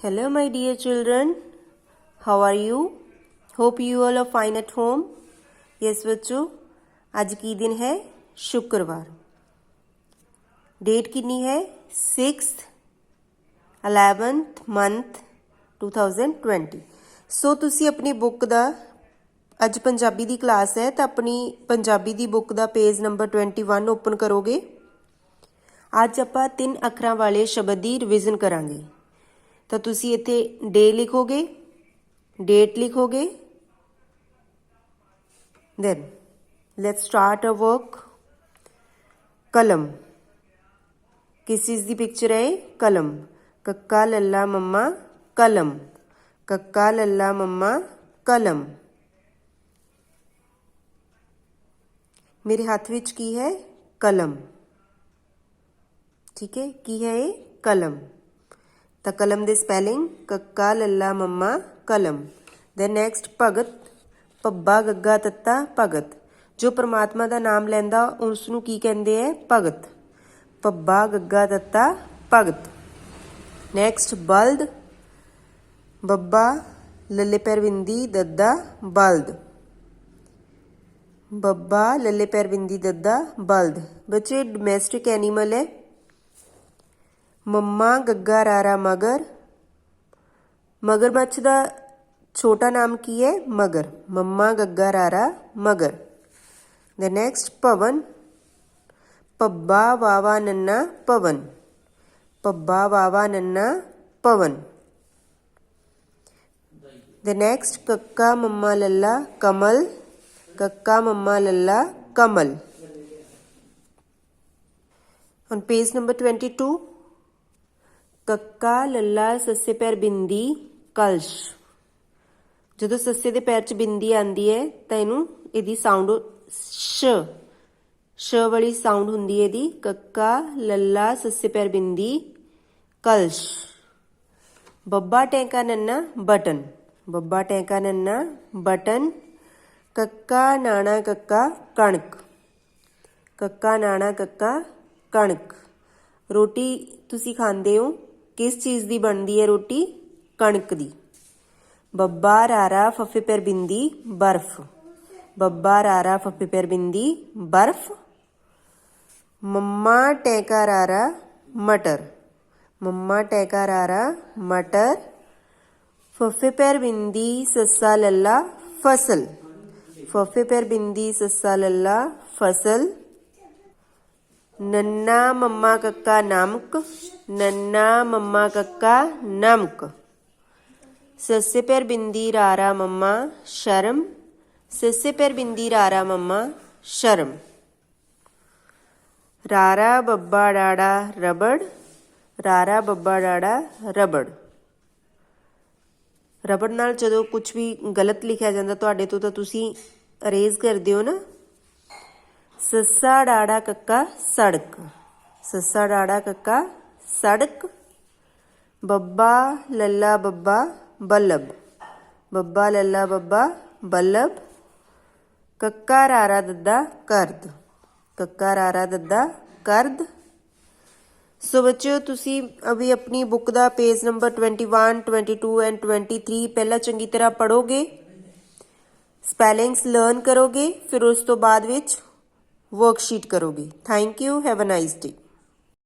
Hello, my dear children. How are you? Hope you all are fine at home. Yes, ਬੱਚੋ ਅੱਜ ਕੀ ਦਿਨ ਹੈ ਸ਼ੁੱਕਰਵਾਰ ਡੇਟ ਕਿੰਨੀ ਹੈ 6th 11th month 2020 ਸੋ ਤੁਸੀਂ ਆਪਣੀ ਬੁੱਕ ਦਾ ਅੱਜ ਪੰਜਾਬੀ ਦੀ ਕਲਾਸ ਹੈ ਤਾਂ ਆਪਣੀ ਪੰਜਾਬੀ ਦੀ ਬੁੱਕ ਦਾ ਪੇਜ ਨੰਬਰ 21 ਓਪਨ ਕਰੋਗੇ ਅੱਜ ਆਪਾਂ ਤਿੰਨ ਅੱਖਰਾਂ ਵਾਲੇ ਸ਼ਬਦ ਦੀ ਰਿਵੀਜ਼ਨ ਕਰਾਂਗੇ ਤਾਂ ਤੁਸੀਂ ਇੱਥੇ ਡੇ ਲਿਖੋਗੇ date ਲਿਖੋਗੇ then let's start our work ਕਲਮ ਕਿਸ ਚੀਜ਼ ਦੀ ਪਿਕਚਰ ਹੈ ਕਲਮ ਕੱਕਾ ਲੱਲਾ ਮੰਮਾ ਕਲਮ ਕੱਕਾ ਲੱਲਾ ਮੰਮਾ ਕਲਮ ਮੇਰੇ ਹੱਥ ਵਿੱਚ ਕੀ ਹੈ ਕਲਮ ਠੀਕ ਹੈ ਕੀ ਹੈ ਇਹ ਕਲਮ ਤਾਂ ਕਲਮ ਦੇ ਸਪੈਲਿੰਗ ਕੱਕਾ, ਲੱਲਾ, ਮੰਮਾ, ਕਲਮ। ਦੈਨ ਨੈਕਸਟ ਭਗਤ ਪੱਬਾ ਗੱਗਾ, ਤੱਤਾ, ਭਗਤ। ਜੋ ਪ੍ਰਮਾਤਮਾ ਦਾ ਨਾਮ ਲੈਂਦਾ ਉਸ ਨੂੰ ਕੀ ਕਹਿੰਦੇ ਹੈ ਭਗਤ। ਪੱਬਾ ਗੱਗਾ, ਤੱਤਾ, ਭਗਤ। ਨੈਕਸਟ ਬਲਦ। ਬੱਬਾ, ਲੱਲੇ ਪੈਰਵਿੰਦੀ, ਦੱਦਾ, ਬਲਦ। ਬੱਬਾ, ਲੱਲੇ ਪੈਰਵਿੰਦੀ, ਦੱਦਾ, ਬਲਦ। ਬੱਚੇ ਡੋਮੈਸਟਿਕ ਐਨੀਮਲ ਹੈ ਮੰਮਾ ਗੱਗਾ ਰਾਰਾ ਮਗਰ ਮਗਰਮੱਛ ਦਾ ਛੋਟਾ ਨਾਮ ਕੀ ਹੈ ਮਗਰ ਮੰਮਾ ਗੱਗਾ ਰਾਰਾ ਮਗਰ ਦ ਨੈਕਸਟ ਪਵਨ ਪੱਬਾ ਵਾਵਾ ਨੰਨਾ ਪਵਨ ਪੱਬਾ ਵਾਵਾ ਨੰਨਾ ਪਵਨ ਦ ਨੈਕਸਟ ਕੱਕਾ ਮੰਮਾ ਲੱਲਾ ਕਮਲ ਕੱਕਾ ਮੰਮਾ ਲੱਲਾ ਕਮਲ on page number 22 ਕੱਕਾ, ਲੱਲਾ, ਸੱਸੇ ਪੈਰ ਬਿੰਦੀ, ਕਲਸ਼। ਜਦੋਂ ਸੱਸੇ ਦੇ ਪੈਰ 'ਚ ਬਿੰਦੀ ਆਂਦੀ ਹੈ ਤਾਂ ਇਹਨੂੰ ਇਹਦੀ ਸਾਊਂਡ ਸ਼ ਸ਼ ਵਾਲੀ ਸਾਊਂਡ ਹੁੰਦੀ ਹੈ ਇਹਦੀ, ਕੱਕਾ, ਲੱਲਾ, ਸੱਸੇ ਪੈਰ ਬਿੰਦੀ, ਕਲਸ਼। ਬੱਬਾ ਟੈਂਕਾ ਨੰਨਾ, ਬਟਨ। ਬੱਬਾ ਟੈਂਕਾ ਨੰਨਾ, ਬਟਨ। ਕੱਕਾ, ਨਾਣਾ, ਕੱਕਾ, ਕਣਕ। ਕੱਕਾ, ਨਾਣਾ, ਕੱਕਾ, ਕਣਕ। ਰੋਟੀ ਤੁਸੀਂ ਖਾਂਦੇ ਹੋ? ਕਿਸ ਚੀਜ਼ ਦੀ ਬਣਦੀ ਹੈ ਰੋਟੀ ਕਣਕ ਦੀ ਬੱਬਾ ਰਾਰਾ ਫੱਫੇ ਪੈਰ ਬਿੰਦੀ ਬਰਫ ਬੱਬਾ ਰਾਰਾ ਫੱਫੇ ਪੈਰ ਬਿੰਦੀ ਬਰਫ ਮੰਮਾ ਟੈਕਾ ਰਾਰਾ ਮਟਰ ਮੰਮਾ ਟੈਕਾ ਰਾਰਾ ਮਟਰ ਫੱਫੇ ਪੈਰ ਬਿੰਦੀ ਸੱਸਾ ਲੱਲਾ ਫਸਲ ਫੱਫੇ ਪੈਰ ਬਿੰਦੀ ਸੱਸਾ ਲੱਲਾ ਫਸਲ ਨੰਨਾ ਮੰਮਾ ਕੱਕਾ ਨਾਮਕ, ਨੰਨਾ ਮੰਮਾ ਕੱਕਾ ਨਮਕ। ਸੱਸੇ ਪੈਰ ਬਿੰਦੀ ਰਾਰਾ ਮੰਮਾ ਸ਼ਰਮ, ਸੱਸੇ ਪੈਰ ਬਿੰਦੀ ਰਾਰਾ ਮੰਮਾ ਸ਼ਰਮ। ਰਾਰਾ ਬੱਬਾ ਡਾੜਾ ਰਬੜ, ਰਾਰਾ ਬੱਬਾ ਡਾੜਾ ਰਬੜ। ਰਬੜ ਨਾਲ ਜਦੋਂ ਕੁਝ ਵੀ ਗਲਤ ਲਿਖਿਆ ਜਾਂਦਾ, ਤੁਹਾਡੇ ਤੋਂ ਤਾਂ ਤੁਸੀਂ ਅਰੇਜ਼ ਕਰਦੇ ਹੋ ਨਾ। ਸੱਸਾ ਡਾੜਾ ਕੱਕਾ ਸੜਕ। ਸੱਸਾ ਡਾੜਾ ਕੱਕਾ ਸੜਕ। ਬੱਬਾ, ਲੱਲਾ ਬੱਬਾ, ਬੱਲਬ। ਬੱਬਾ, ਲੱਲਾ ਬੱਬਾ, ਬੱਲਬ। ਕੱਕਾ, ਰਾਰਾ ਦੱਦਾ, ਕਰਦ। ਕੱਕਾ, ਰਾਰਾ ਦੱਦਾ, ਕਰਦ। ਸੋ ਬੱਚਿਓ, ਤੁਸੀਂ ਅਭੀ ਆਪਣੀ ਬੁੱਕ ਦਾ ਪੇਜ ਨੰਬਰ 21 22 ਐਂਡ 23 ਪਹਿਲਾਂ ਚੰਗੀ ਤਰ੍ਹਾਂ ਪੜੋਗੇ ਸਪੈਲਿੰਗਸ ਲਰਨ ਕਰੋਗੇ, ਫਿਰ ਉਸ ਤੋਂ ਬਾਅਦ ਵਿੱਚ ਵਰਕਸ਼ੀਟ ਕਰੋਗੇ। Thank you have a nice day